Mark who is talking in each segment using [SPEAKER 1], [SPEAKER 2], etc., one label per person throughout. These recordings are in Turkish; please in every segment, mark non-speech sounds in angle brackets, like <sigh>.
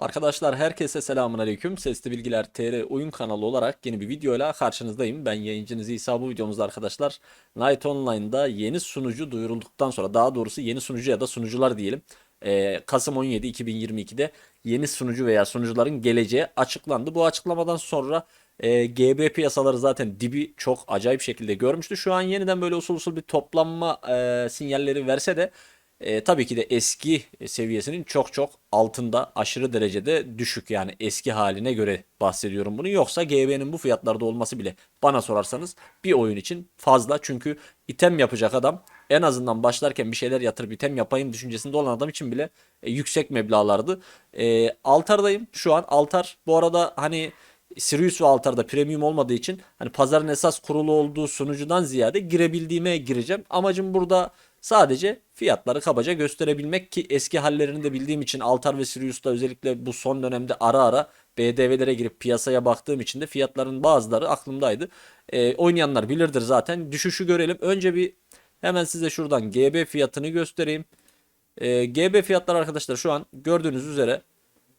[SPEAKER 1] Arkadaşlar herkese selamun aleyküm. Sesli Bilgiler TR oyun kanalı olarak yeni bir videoyla karşınızdayım. Ben yayıncınız İsa bu videomuzda arkadaşlar Night Online'da yeni sunucu duyurulduktan sonra daha doğrusu yeni sunucu ya da sunucular diyelim. Ee, Kasım 17 2022'de yeni sunucu veya sunucuların geleceği açıklandı. Bu açıklamadan sonra e, GB piyasaları zaten dibi çok acayip şekilde görmüştü. Şu an yeniden böyle usul usul bir toplanma e, sinyalleri verse de e, tabii ki de eski seviyesinin çok çok altında aşırı derecede düşük yani eski haline göre bahsediyorum bunu. Yoksa GB'nin bu fiyatlarda olması bile bana sorarsanız bir oyun için fazla. Çünkü item yapacak adam en azından başlarken bir şeyler yatırıp item yapayım düşüncesinde olan adam için bile e, yüksek meblağlardı. E, altardayım şu an. Altar bu arada hani Sirius ve Altar'da premium olmadığı için hani pazarın esas kurulu olduğu sunucudan ziyade girebildiğime gireceğim. Amacım burada sadece fiyatları kabaca gösterebilmek ki eski hallerini de bildiğim için Altar ve Sirius'ta özellikle bu son dönemde ara ara BDV'lere girip piyasaya baktığım için de fiyatların bazıları aklımdaydı. Ee, oynayanlar bilirdir zaten. Düşüşü görelim. Önce bir hemen size şuradan GB fiyatını göstereyim. Ee, GB fiyatlar arkadaşlar şu an gördüğünüz üzere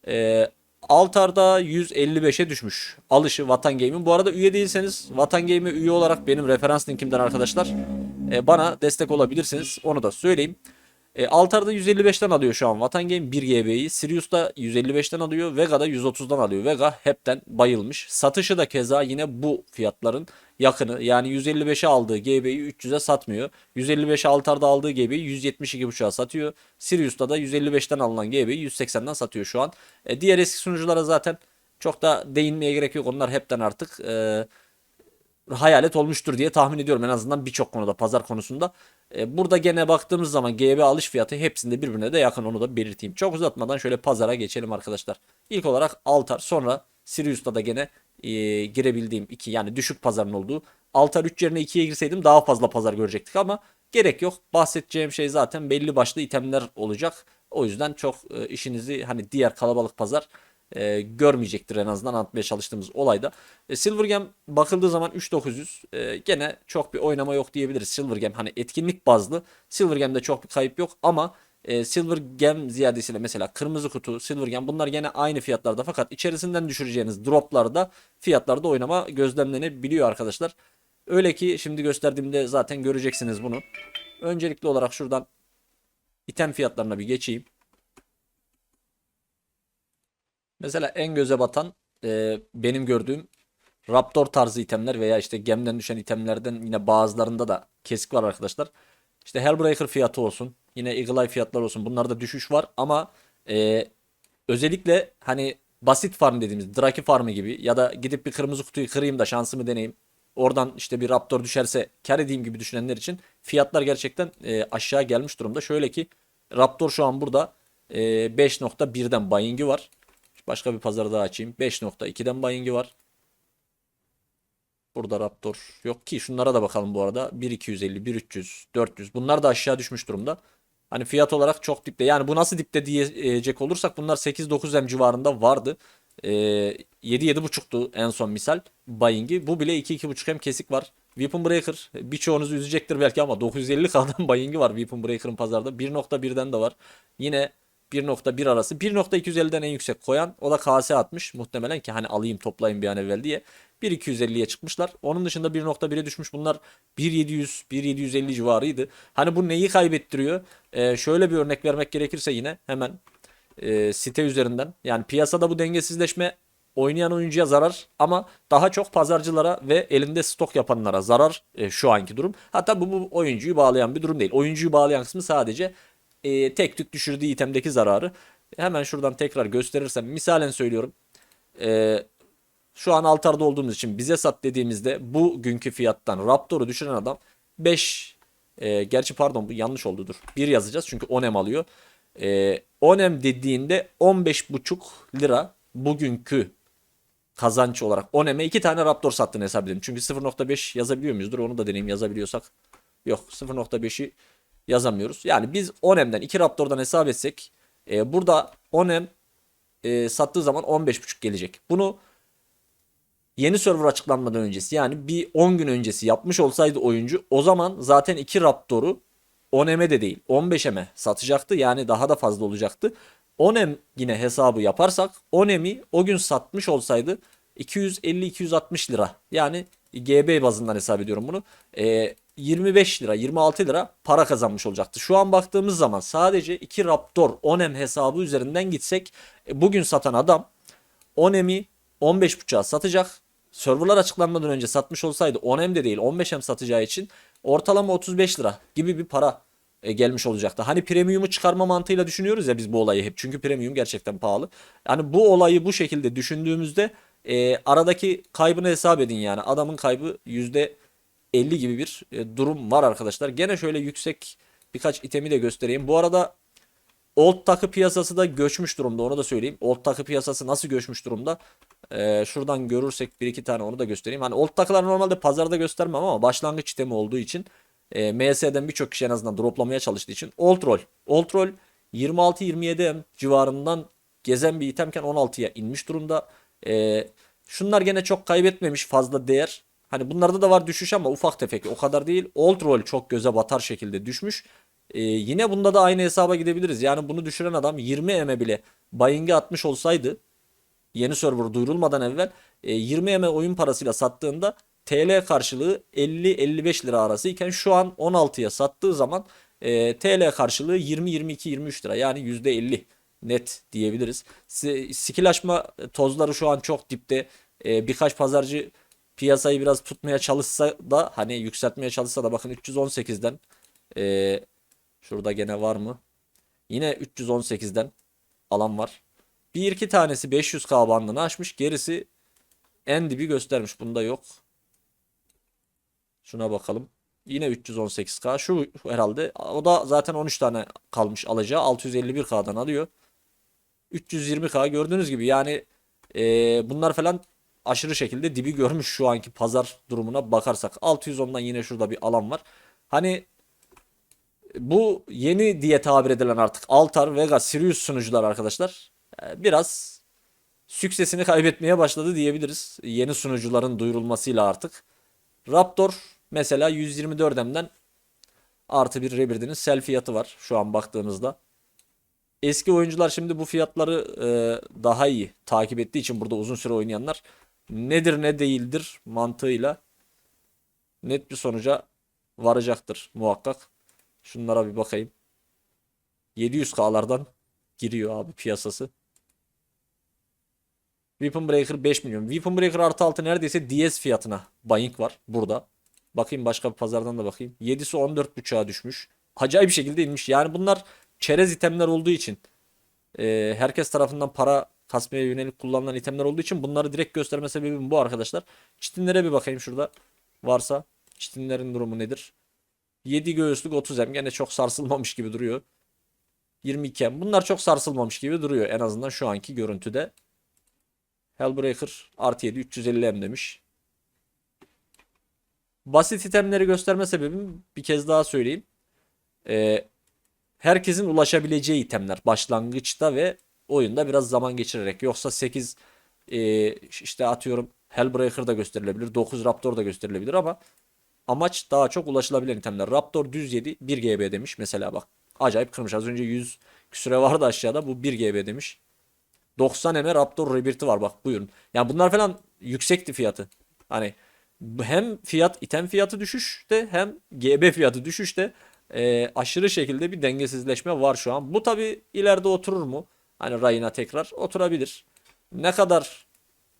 [SPEAKER 1] e, Altar'da 155'e düşmüş. Alışı Vatan Game'in. Bu arada üye değilseniz Vatan Game'e üye olarak benim referans linkimden arkadaşlar e, bana destek olabilirsiniz. Onu da söyleyeyim. E, Altar'da 155'ten alıyor şu an Vatan Game 1 GB'yi. Sirius'ta 155'ten alıyor. Vega'da 130'dan alıyor. Vega hepten bayılmış. Satışı da keza yine bu fiyatların yakını. Yani 155'e aldığı GB'yi 300'e satmıyor. 155'e Altar'da aldığı GB'yi 172.5'a satıyor. Sirius'ta da 155'ten alınan GB'yi 180'den satıyor şu an. E, diğer eski sunuculara zaten çok da değinmeye gerek yok. Onlar hepten artık e, hayalet olmuştur diye tahmin ediyorum en azından birçok konuda pazar konusunda. E, burada gene baktığımız zaman GB alış fiyatı hepsinde birbirine de yakın onu da belirteyim. Çok uzatmadan şöyle pazara geçelim arkadaşlar. İlk olarak Altar sonra Sirius'ta da gene e, girebildiğim iki yani düşük pazarın olduğu. Altar 3 yerine 2'ye girseydim daha fazla pazar görecektik ama gerek yok. Bahsedeceğim şey zaten belli başlı itemler olacak. O yüzden çok e, işinizi hani diğer kalabalık pazar e, görmeyecektir en azından anlatmaya çalıştığımız olayda. E, Silvergem bakıldığı zaman 3900 e, gene çok bir oynama yok diyebiliriz. Silvergem hani etkinlik bazlı. Silvergem'de çok bir kayıp yok ama e, Silvergem ziyadesiyle mesela kırmızı kutu, Silvergem bunlar gene aynı fiyatlarda fakat içerisinden düşüreceğiniz droplarda fiyatlarda oynama gözlemlenebiliyor arkadaşlar. Öyle ki şimdi gösterdiğimde zaten göreceksiniz bunu. Öncelikli olarak şuradan item fiyatlarına bir geçeyim. Mesela en göze batan e, benim gördüğüm Raptor tarzı itemler veya işte gemden düşen itemlerden yine bazılarında da kesik var arkadaşlar. İşte Hellbreaker fiyatı olsun. Yine Eagle Eye fiyatlar olsun. Bunlarda düşüş var ama e, özellikle hani basit farm dediğimiz Draki farmı gibi ya da gidip bir kırmızı kutuyu kırayım da şansımı deneyeyim. Oradan işte bir Raptor düşerse kar edeyim gibi düşünenler için fiyatlar gerçekten e, aşağı gelmiş durumda. Şöyle ki Raptor şu an burada e, 5.1'den buying'i var. Başka bir pazarı daha açayım. 5.2'den buying'i var. Burada Raptor yok ki. Şunlara da bakalım bu arada. 1.250, 1.300, 400. Bunlar da aşağı düşmüş durumda. Hani fiyat olarak çok dipte. Yani bu nasıl dipte diyecek olursak bunlar 8-9 M civarında vardı. Ee, 7-7.5'tu en son misal buying'i. Bu bile 2-2.5 M kesik var. Weapon Breaker birçoğunuzu üzecektir belki ama 950k'dan <laughs> buying'i var Weapon Breaker'ın pazarda. 1.1'den de var. Yine 1.1 arası. 1.250'den en yüksek koyan o da KS atmış. Muhtemelen ki hani alayım toplayayım bir an evvel diye. 1.250'ye çıkmışlar. Onun dışında 1.1'e düşmüş. Bunlar 1.700, 1.750 civarıydı. Hani bu neyi kaybettiriyor? Ee, şöyle bir örnek vermek gerekirse yine hemen e, site üzerinden. Yani piyasada bu dengesizleşme oynayan oyuncuya zarar ama daha çok pazarcılara ve elinde stok yapanlara zarar e, şu anki durum. Hatta bu, bu oyuncuyu bağlayan bir durum değil. Oyuncuyu bağlayan kısmı sadece e, tek tük düşürdüğü itemdeki zararı. Hemen şuradan tekrar gösterirsem misalen söylüyorum. E, şu an altarda olduğumuz için bize sat dediğimizde bugünkü fiyattan Raptor'u düşüren adam 5 e, gerçi pardon bu yanlış oldu dur. 1 yazacağız çünkü 10M alıyor. E, 10M dediğinde 15,5 lira bugünkü kazanç olarak 10M'e 2 tane Raptor sattığını hesap edelim. Çünkü 0.5 yazabiliyor muyuz? Dur onu da deneyeyim yazabiliyorsak. Yok 0.5'i yazamıyoruz. Yani biz 10M'den 2 Raptor'dan hesap etsek e, burada 10M e, sattığı zaman 15.5 gelecek. Bunu yeni server açıklanmadan öncesi yani bir 10 gün öncesi yapmış olsaydı oyuncu o zaman zaten 2 Raptor'u 10M'e de değil 15M'e satacaktı. Yani daha da fazla olacaktı. 10M yine hesabı yaparsak 10M'i o gün satmış olsaydı 250-260 lira. Yani GB bazından hesap ediyorum bunu. Ee, 25 lira 26 lira para kazanmış olacaktı. Şu an baktığımız zaman sadece 2 Raptor 10M hesabı üzerinden gitsek e, bugün satan adam 10M'i 15.5'a satacak. Serverlar açıklanmadan önce satmış olsaydı 10M de değil 15M satacağı için ortalama 35 lira gibi bir para e, gelmiş olacaktı. Hani premium'u çıkarma mantığıyla düşünüyoruz ya biz bu olayı hep. Çünkü premium gerçekten pahalı. Yani bu olayı bu şekilde düşündüğümüzde e, aradaki kaybını hesap edin yani. Adamın kaybı %50 gibi bir e, durum var arkadaşlar. Gene şöyle yüksek birkaç itemi de göstereyim. Bu arada Old takı piyasası da göçmüş durumda onu da söyleyeyim. Old takı piyasası nasıl göçmüş durumda? Ee, şuradan görürsek bir iki tane onu da göstereyim. Hani old takılar normalde pazarda göstermem ama başlangıç itemi olduğu için e, MS'den birçok kişi en azından droplamaya çalıştığı için Old Roll. Old Roll 26-27 M civarından gezen bir itemken 16'ya inmiş durumda. E, şunlar gene çok kaybetmemiş fazla değer. Hani bunlarda da var düşüş ama ufak tefek o kadar değil. Old Roll çok göze batar şekilde düşmüş. Ee, yine bunda da aynı hesaba gidebiliriz. Yani bunu düşüren adam 20 eme bile buying'e atmış olsaydı yeni server duyurulmadan evvel e, 20 eme oyun parasıyla sattığında TL karşılığı 50-55 lira arası iken şu an 16'ya sattığı zaman e, TL karşılığı 20-22-23 lira yani %50 net diyebiliriz. Skill açma tozları şu an çok dipte. E, birkaç pazarcı piyasayı biraz tutmaya çalışsa da hani yükseltmeye çalışsa da bakın 318'den e, Şurada gene var mı? Yine 318'den alan var. Bir iki tanesi 500k bandını aşmış. Gerisi en dibi göstermiş. Bunda yok. Şuna bakalım. Yine 318k. Şu herhalde. O da zaten 13 tane kalmış alacağı. 651k'dan alıyor. 320k gördüğünüz gibi yani e, bunlar falan aşırı şekilde dibi görmüş şu anki pazar durumuna bakarsak. 610'dan yine şurada bir alan var. Hani bu yeni diye tabir edilen artık Altar, Vega, Sirius sunucular arkadaşlar e, biraz süksesini kaybetmeye başladı diyebiliriz. Yeni sunucuların duyurulmasıyla artık. Raptor mesela 124M'den artı bir Rebirth'in sel fiyatı var şu an baktığımızda. Eski oyuncular şimdi bu fiyatları e, daha iyi takip ettiği için burada uzun süre oynayanlar nedir ne değildir mantığıyla net bir sonuca varacaktır muhakkak. Şunlara bir bakayım. 700K'lardan giriyor abi piyasası. Weapon Breaker 5 milyon. Weapon Breaker artı 6 neredeyse DS fiyatına buying var burada. Bakayım başka bir pazardan da bakayım. 7'si 14.5'a düşmüş. Acayip bir şekilde inmiş. Yani bunlar çerez itemler olduğu için e, herkes tarafından para kasmaya yönelik kullanılan itemler olduğu için bunları direkt gösterme sebebim bu arkadaşlar. Çitinlere bir bakayım şurada varsa. Çitinlerin durumu nedir? 7 göğüslük 30 hem gene çok sarsılmamış gibi duruyor. 22 hem bunlar çok sarsılmamış gibi duruyor en azından şu anki görüntüde. Hellbreaker artı 7 350 hem demiş. Basit itemleri gösterme sebebim bir kez daha söyleyeyim. Ee, herkesin ulaşabileceği itemler başlangıçta ve oyunda biraz zaman geçirerek. Yoksa 8 e, işte atıyorum Hellbreaker da gösterilebilir. 9 Raptor da gösterilebilir ama amaç daha çok ulaşılabilen itemler. Raptor düz 7 1 GB demiş mesela bak. Acayip kırmış. Az önce 100 küsüre vardı aşağıda. Bu 1 GB demiş. 90 M Raptor Rebirth'i var bak buyurun. Yani bunlar falan yüksekti fiyatı. Hani hem fiyat item fiyatı düşüşte hem GB fiyatı düşüşte e, aşırı şekilde bir dengesizleşme var şu an. Bu tabi ileride oturur mu? Hani rayına tekrar oturabilir. Ne kadar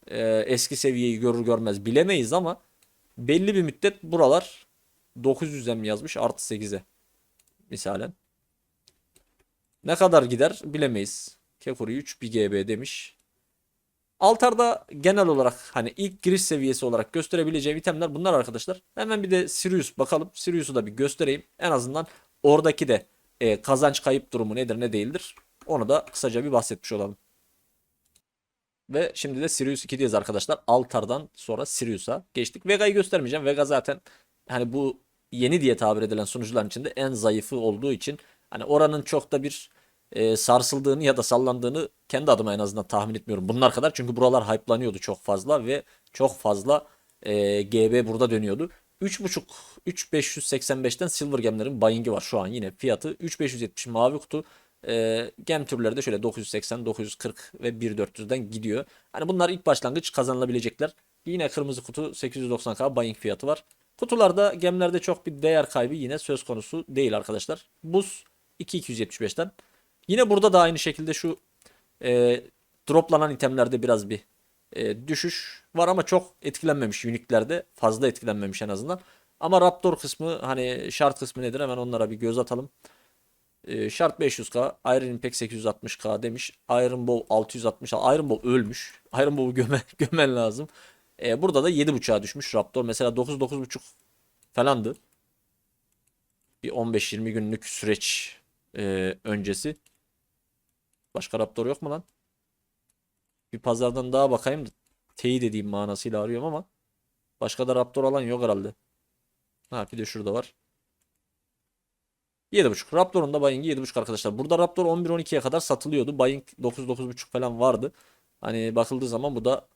[SPEAKER 1] e, eski seviyeyi görür görmez bilemeyiz ama belli bir müddet buralar 900'e mi yazmış artı 8'e misalen. Ne kadar gider bilemeyiz. Kekuri 3 bir GB demiş. Altar'da genel olarak hani ilk giriş seviyesi olarak gösterebileceğim itemler bunlar arkadaşlar. Hemen bir de Sirius bakalım. Sirius'u da bir göstereyim. En azından oradaki de e, kazanç kayıp durumu nedir ne değildir. Onu da kısaca bir bahsetmiş olalım. Ve şimdi de Sirius 2'deyiz arkadaşlar. Altar'dan sonra Sirius'a geçtik. Vega'yı göstermeyeceğim. Vega zaten hani bu yeni diye tabir edilen sunucuların içinde en zayıfı olduğu için hani oranın çok da bir e, sarsıldığını ya da sallandığını kendi adıma en azından tahmin etmiyorum. Bunlar kadar çünkü buralar hype'lanıyordu çok fazla ve çok fazla e, GB burada dönüyordu. 3.5 3585'ten Silver Gem'lerin buying'i var şu an yine fiyatı 3570 mavi kutu E, gem türleri de şöyle 980, 940 ve 1400'den gidiyor. Hani bunlar ilk başlangıç kazanılabilecekler. Yine kırmızı kutu 890k buying fiyatı var. Kutularda gemlerde çok bir değer kaybı yine söz konusu değil arkadaşlar. Buz 2275'ten. Yine burada da aynı şekilde şu e, droplanan itemlerde biraz bir e, düşüş var ama çok etkilenmemiş uniklerde. Fazla etkilenmemiş en azından. Ama Raptor kısmı hani şart kısmı nedir hemen onlara bir göz atalım. E, şart 500k, Iron Impact 860k demiş. Iron Bow 660. Iron Bow ölmüş. Iron Bow'u göme, <laughs> gömen lazım. E, burada da 7.5'a düşmüş Raptor. Mesela 9-9.5 falandı. Bir 15-20 günlük süreç e, öncesi. Başka Raptor yok mu lan? Bir pazardan daha bakayım da edeyim manasıyla arıyorum ama başka da Raptor alan yok herhalde. Ha bir de şurada var. 7.5. Raptor'un da Boeing'i 7.5 arkadaşlar. Burada Raptor 11-12'ye kadar satılıyordu. Boeing 9-9.5 falan vardı. Hani bakıldığı zaman bu da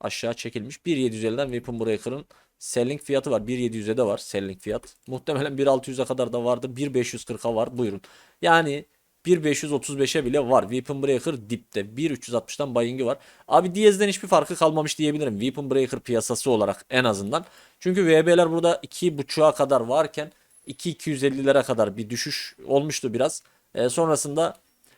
[SPEAKER 1] aşağı çekilmiş. 1.750'den Weapon Breaker'ın selling fiyatı var. 1.700'e de var selling fiyat. Muhtemelen 1.600'e kadar da vardı. 1.540'a var. Buyurun. Yani 1.535'e bile var. Weapon Breaker dipte. 1.360'dan Boeing'i var. Abi Diaz'den hiçbir farkı kalmamış diyebilirim. Weapon Breaker piyasası olarak en azından. Çünkü VB'ler burada 2.5'a kadar varken 2.250'lere kadar bir düşüş olmuştu biraz. E, sonrasında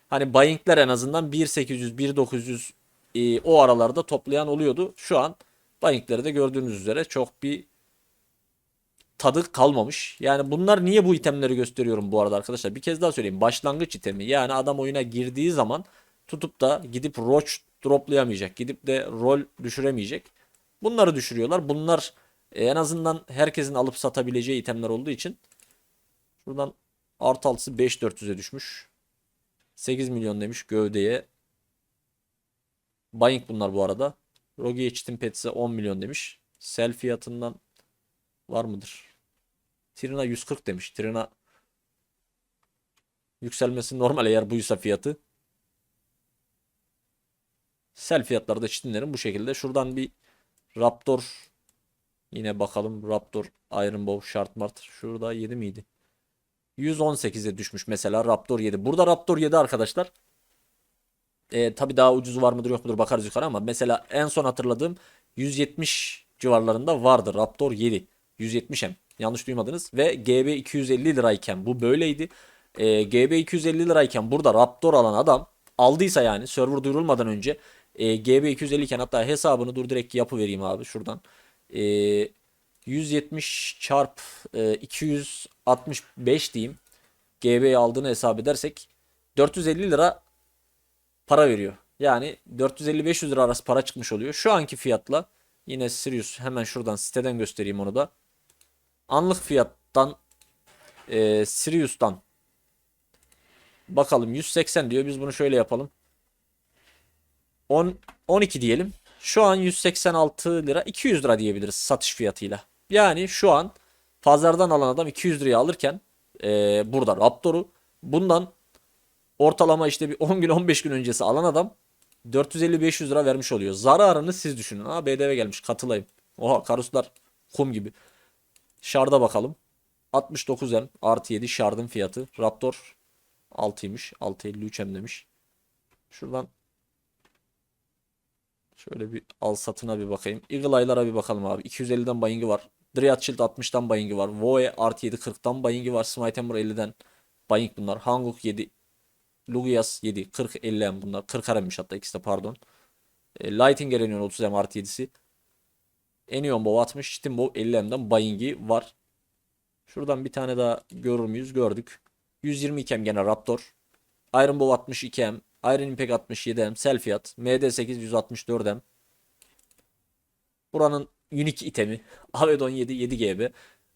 [SPEAKER 1] hani Boeing'ler en azından 1.800, 1.900 e, o aralarda toplayan oluyordu. Şu an Boeing'leri de gördüğünüz üzere çok bir tadı kalmamış. Yani bunlar niye bu itemleri gösteriyorum bu arada arkadaşlar? Bir kez daha söyleyeyim. Başlangıç itemi. Yani adam oyuna girdiği zaman tutup da gidip roach droplayamayacak. Gidip de rol düşüremeyecek. Bunları düşürüyorlar. Bunlar e, en azından herkesin alıp satabileceği itemler olduğu için buradan artı altısı 5400'e düşmüş. 8 milyon demiş gövdeye. Buying bunlar bu arada. Rogi'ye Chitin Pets'e 10 milyon demiş. Sell fiyatından var mıdır? Trina 140 demiş. Trina yükselmesi normal eğer buysa fiyatı. Sell fiyatları da Chitin'lerin bu şekilde. Şuradan bir Raptor yine bakalım. Raptor Iron Bow Shard Mart. Şurada 7 miydi? 118'e düşmüş mesela Raptor 7. Burada Raptor 7 arkadaşlar. E, tabii daha ucuzu var mıdır yok mudur bakarız yukarı ama mesela en son hatırladığım 170 civarlarında vardı Raptor 7. 170 hem yanlış duymadınız ve GB 250 lirayken bu böyleydi. E, GB 250 lirayken burada Raptor alan adam aldıysa yani server duyurulmadan önce e, GB 250 iken hatta hesabını dur direkt yapı vereyim abi şuradan. E, 170 çarp e, 265 diyeyim. GB aldığını hesap edersek 450 lira para veriyor. Yani 450-500 lira arası para çıkmış oluyor. Şu anki fiyatla yine Sirius hemen şuradan siteden göstereyim onu da. Anlık fiyattan e, Sirius'tan bakalım 180 diyor. Biz bunu şöyle yapalım. 10 12 diyelim. Şu an 186 lira 200 lira diyebiliriz satış fiyatıyla. Yani şu an pazardan alan adam 200 liraya alırken e, burada Raptor'u bundan ortalama işte bir 10 gün 15 gün öncesi alan adam 450-500 lira vermiş oluyor. Zararını siz düşünün. Ha BDV gelmiş katılayım. Oha karuslar kum gibi. Şarda bakalım. 69 M artı 7 şardın fiyatı. Raptor 6'ymış. 6.53 M demiş. Şuradan şöyle bir al satına bir bakayım. Eagle Eye'lara bir bakalım abi. 250'den bayingi var. Dryad Shield 60'tan bayingi var. Voe artı 7 40'tan bayingi var. Smite Hammer 50'den baying bunlar. Hanguk 7 Lugias 7 40 50 M bunlar. 40 RM'miş hatta ikisi de pardon. E, Lighting Erenion 30 M artı 7'si. Enion Bow 60, Chitin Bow 50 M'den Buying'i var. Şuradan bir tane daha görür müyüz? Gördük. 122 M gene Raptor. Iron Bow 62 M. Iron Impact 67 M. Sel fiyat. MD8 164 M. Buranın unique itemi. Avedon 7 7 GB.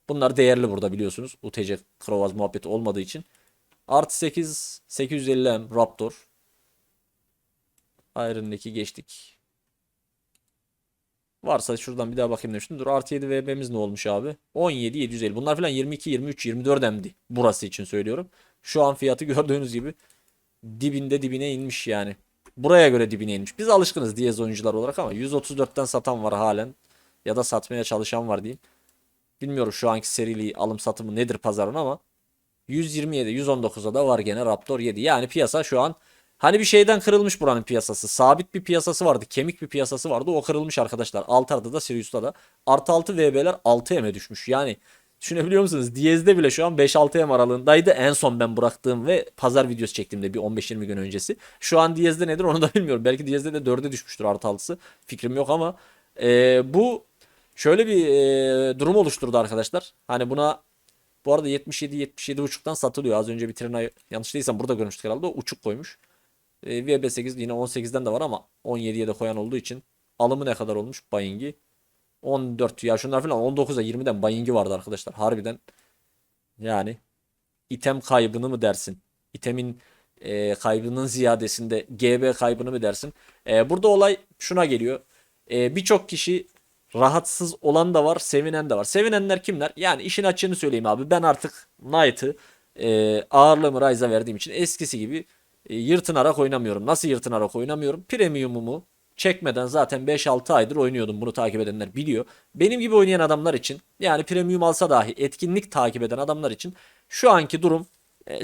[SPEAKER 1] Bunlar değerli burada biliyorsunuz. UTC Krovaz muhabbeti olmadığı için. Artı 8 850 M Raptor. Iron'daki geçtik. Varsa şuradan bir daha bakayım demiştim. Dur artı 7 VB'miz ne olmuş abi? 17 750. Bunlar falan 22 23 24 M'di. Burası için söylüyorum. Şu an fiyatı <laughs> gördüğünüz gibi dibinde dibine inmiş yani. Buraya göre dibine inmiş. Biz alışkınız Diyez oyuncular olarak ama 134'ten satan var halen. Ya da satmaya çalışan var diyeyim. Bilmiyorum şu anki serili alım satımı nedir pazarın ama 127, 119'a da var gene Raptor 7. Yani piyasa şu an hani bir şeyden kırılmış buranın piyasası. Sabit bir piyasası vardı. Kemik bir piyasası vardı. O kırılmış arkadaşlar. Altar'da da Sirius'ta da. Artı 6 VB'ler 6M'e düşmüş. Yani düşünebiliyor musunuz? Diyez'de bile şu an 5-6M aralığındaydı. En son ben bıraktığım ve pazar videosu çektiğimde bir 15-20 gün öncesi. Şu an Diyez'de nedir onu da <laughs> bilmiyorum. Belki Diyez'de de 4'e düşmüştür artı 6'sı. Fikrim yok ama e, bu şöyle bir e, durum oluşturdu arkadaşlar. Hani buna bu arada 77 77 buçuktan satılıyor. Az önce bir Trina yanlış değilsem burada görmüştük herhalde. O uçuk koymuş. E, VB8 yine 18'den de var ama 17'ye de koyan olduğu için alımı ne kadar olmuş Baying'i? 14 ya şunlar falan 19'a 20'den Baying'i vardı arkadaşlar. Harbiden yani item kaybını mı dersin? İtemin e, kaybının ziyadesinde GB kaybını mı dersin? E, burada olay şuna geliyor. E, Birçok kişi rahatsız olan da var, sevinen de var. Sevinenler kimler? Yani işin açığını söyleyeyim abi. Ben artık Knight'ı e, ağırlığımı Ryze'a verdiğim için eskisi gibi e, yırtınarak oynamıyorum. Nasıl yırtınarak oynamıyorum? Premium'umu çekmeden zaten 5-6 aydır oynuyordum. Bunu takip edenler biliyor. Benim gibi oynayan adamlar için yani premium alsa dahi etkinlik takip eden adamlar için şu anki durum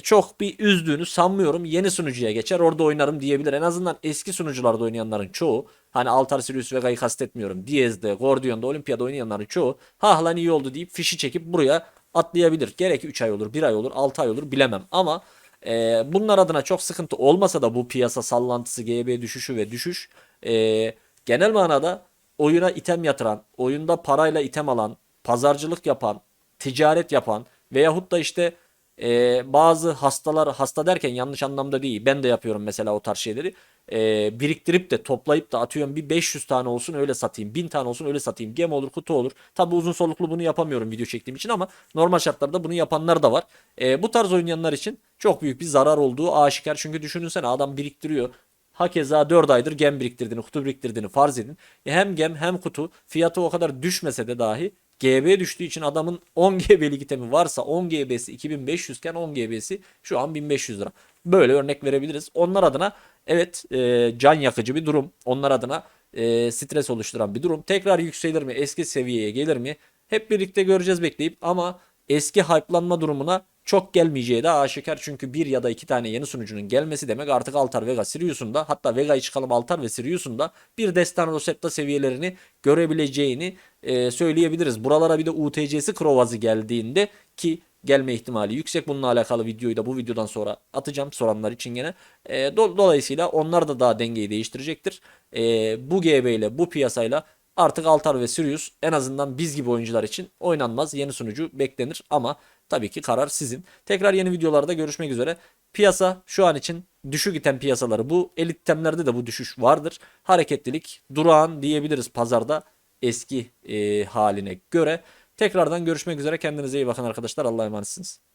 [SPEAKER 1] çok bir üzdüğünü sanmıyorum. Yeni sunucuya geçer orada oynarım diyebilir. En azından eski sunucularda oynayanların çoğu hani Altar Sirius Vega'yı kastetmiyorum. Diyez'de, Gordion'da, Olimpiyada oynayanların çoğu ha lan iyi oldu deyip fişi çekip buraya atlayabilir. Gerek 3 ay olur, 1 ay olur, 6 ay olur bilemem. Ama e, bunlar adına çok sıkıntı olmasa da bu piyasa sallantısı, GB düşüşü ve düşüş e, genel manada oyuna item yatıran, oyunda parayla item alan, pazarcılık yapan, ticaret yapan veyahut da işte e, bazı hastalar hasta derken yanlış anlamda değil. Ben de yapıyorum mesela o tarz şeyleri. E, biriktirip de toplayıp da atıyorum bir 500 tane olsun öyle satayım. 1000 tane olsun öyle satayım. Gem olur kutu olur. Tabi uzun soluklu bunu yapamıyorum video çektiğim için ama normal şartlarda bunu yapanlar da var. E, bu tarz oynayanlar için çok büyük bir zarar olduğu aşikar. Çünkü düşünsene adam biriktiriyor. Hakeza 4 aydır gem biriktirdiğini, kutu biriktirdiğini farz edin. E hem gem hem kutu fiyatı o kadar düşmese de dahi GB düştüğü için adamın 10 GB'lik itemi varsa 10 GB'si 2500 iken 10 GB'si şu an 1500 lira. Böyle örnek verebiliriz. Onlar adına evet e, can yakıcı bir durum. Onlar adına e, stres oluşturan bir durum. Tekrar yükselir mi? Eski seviyeye gelir mi? Hep birlikte göreceğiz bekleyip ama eski hype'lanma durumuna çok gelmeyeceği de aşikar. Çünkü bir ya da iki tane yeni sunucunun gelmesi demek artık Altar Vega Sirius'un da hatta Vega'yı çıkalım Altar ve Sirius'un da bir Destano Rosetta seviyelerini görebileceğini e, söyleyebiliriz. Buralara bir de UTC'si Krovaz'ı geldiğinde ki gelme ihtimali yüksek. Bununla alakalı videoyu da bu videodan sonra atacağım soranlar için gene. E, do- dolayısıyla onlar da daha dengeyi değiştirecektir. E, bu GB ile bu piyasayla artık Altar ve Sirius en azından biz gibi oyuncular için oynanmaz. Yeni sunucu beklenir ama tabii ki karar sizin. Tekrar yeni videolarda görüşmek üzere. Piyasa şu an için düşük item piyasaları bu. Elit itemlerde de bu düşüş vardır. Hareketlilik durağan diyebiliriz pazarda eski e, haline göre. Tekrardan görüşmek üzere. Kendinize iyi bakın arkadaşlar. Allah'a emanetsiniz.